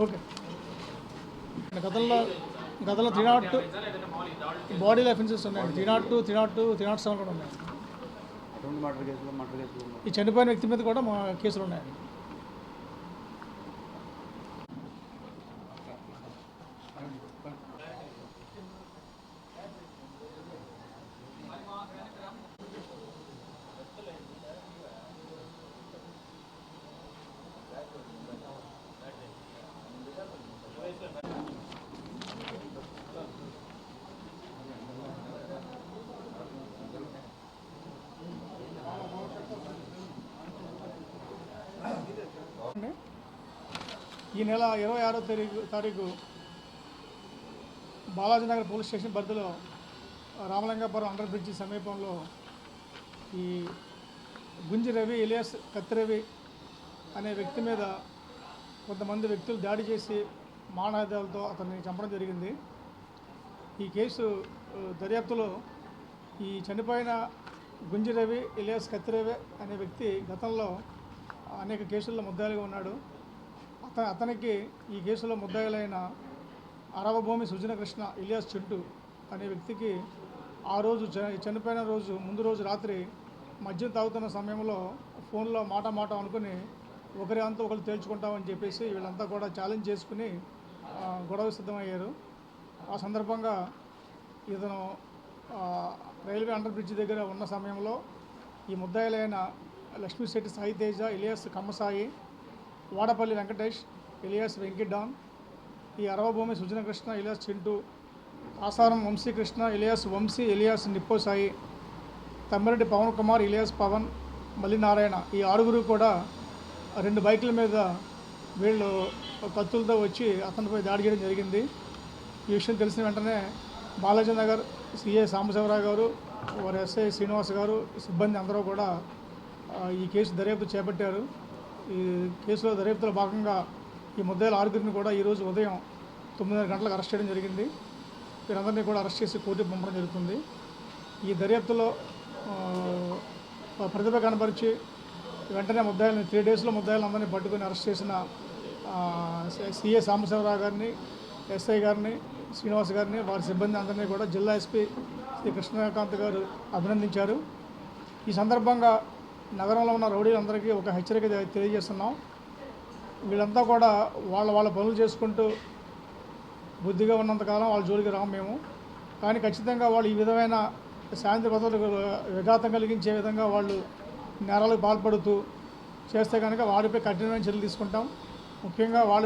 Okay గతంలో గతంలో three not బాడీ లైఫెన్సెస్ ఉన్నాయి three nought two three nought two three nought seven కూడా ఉన్నాయి. ఈ చనిపోయిన వ్యక్తి మీద కూడా మా కేసులు ఉన్నాయి ఈ నెల ఇరవై ఆరో తారీఖు తారీఖు బాలాజీనగర్ పోలీస్ స్టేషన్ పరిధిలో రామలింగాపురం అండర్ బ్రిడ్జి సమీపంలో ఈ గుంజి రవి ఇలియాస్ కత్తిరవి అనే వ్యక్తి మీద కొంతమంది వ్యక్తులు దాడి చేసి మానవాదాలతో అతన్ని చంపడం జరిగింది. ఈ కేసు దర్యాప్తులో ఈ చనిపోయిన గుంజి రవి ఇలియాస్ కత్తిరవి అనే వ్యక్తి గతంలో అనేక కేసుల్లో ముద్దాలుగా ఉన్నాడు. అత అతనికి ఈ కేసులో ముద్దాయిలైన అరవభూమి సుజనకృష్ణ ఇలియాస్ చెట్టు అనే వ్యక్తికి ఆ రోజు చ- చనిపోయిన రోజు ముందు రోజు రాత్రి మద్యం తాగుతున్న సమయంలో ఫోన్లో మాట మాట అనుకుని ఒకరి అంతా ఒకరు తేల్చుకుంటామని చెప్పేసి వీళ్ళంతా కూడా ఛాలెంజ్ చేసుకుని గొడవ సిద్ధమయ్యారు. ఆ సందర్భంగా ఇతను రైల్వే అండర్ బ్రిడ్జ్ దగ్గర ఉన్న సమయంలో ఈ ముద్దాయిలైన లక్ష్మీశెట్టి సాయి తేజ ఇలియాస్ కమ్మసాయి వాడపల్లి వెంకటేష్ ఇలియాస్ వెంకిడాన్ ఈ అరవభూమి సుజనకృష్ణ ఇలియాస్ చింటూ ఆసారం వంశీకృష్ణ ఇలియాస్ వంశీ ఇలియాస్ నిప్పోసాయి తమ్మిరెడ్డి పవన్ కుమార్ ఇలియాస్ పవన్ మల్లినారాయణ ఈ ఆరుగురు కూడా రెండు బైకుల మీద వీళ్ళు కత్తులతో వచ్చి అతనిపై దాడి చేయడం జరిగింది. ఈ విషయం తెలిసిన వెంటనే బాలాజీ నగర్ సిఏ సాంబశివరావు గారు వారి ఎస్ఐ శ్రీనివాస్ గారు సిబ్బంది అందరూ కూడా ఈ కేసు దర్యాప్తు చేపట్టారు. ఈ కేసులో దర్యాప్తులో భాగంగా ఈ ముద్దాయిల ఆరుగురిని కూడా ఈరోజు ఉదయం తొమ్మిదిన్నర గంటలకు అరెస్ట్ చేయడం జరిగింది. వీరందరినీ కూడా అరెస్ట్ చేసి కోర్టుకు పంపడం జరుగుతుంది. ఈ దర్యాప్తులో ప్రతిభ కనపరిచి వెంటనే ముద్దాయిలని త్రీ డేస్లో ముద్దాయిలందరినీ పట్టుకొని అరెస్ట్ చేసిన సిఏ సాంబశివరావు గారిని ఎస్ఐ గారిని శ్రీనివాస్ గారిని వారి సిబ్బంది అందరినీ కూడా జిల్లా ఎస్పీ శ్రీ కృష్ణకాంత్ గారు అభినందించారు. ఈ సందర్భంగా నగరంలో ఉన్న రౌడీలందరికీ ఒక హెచ్చరిక తెలియజేస్తున్నాం. వీళ్ళంతా కూడా వాళ్ళ వాళ్ళ పనులు చేసుకుంటూ బుద్ధిగా ఉన్నంతకాలం వాళ్ళ జోలికి రాము మేము. కానీ ఖచ్చితంగా వాళ్ళు ఈ విధమైన శాంతి భద్రతలకు విఘాతం కలిగించే విధంగా వాళ్ళు నేరాలకు పాల్పడుతూ చేస్తే కనుక వారిపై కఠినమైన చర్యలు తీసుకుంటాం. ముఖ్యంగా వాళ్ళు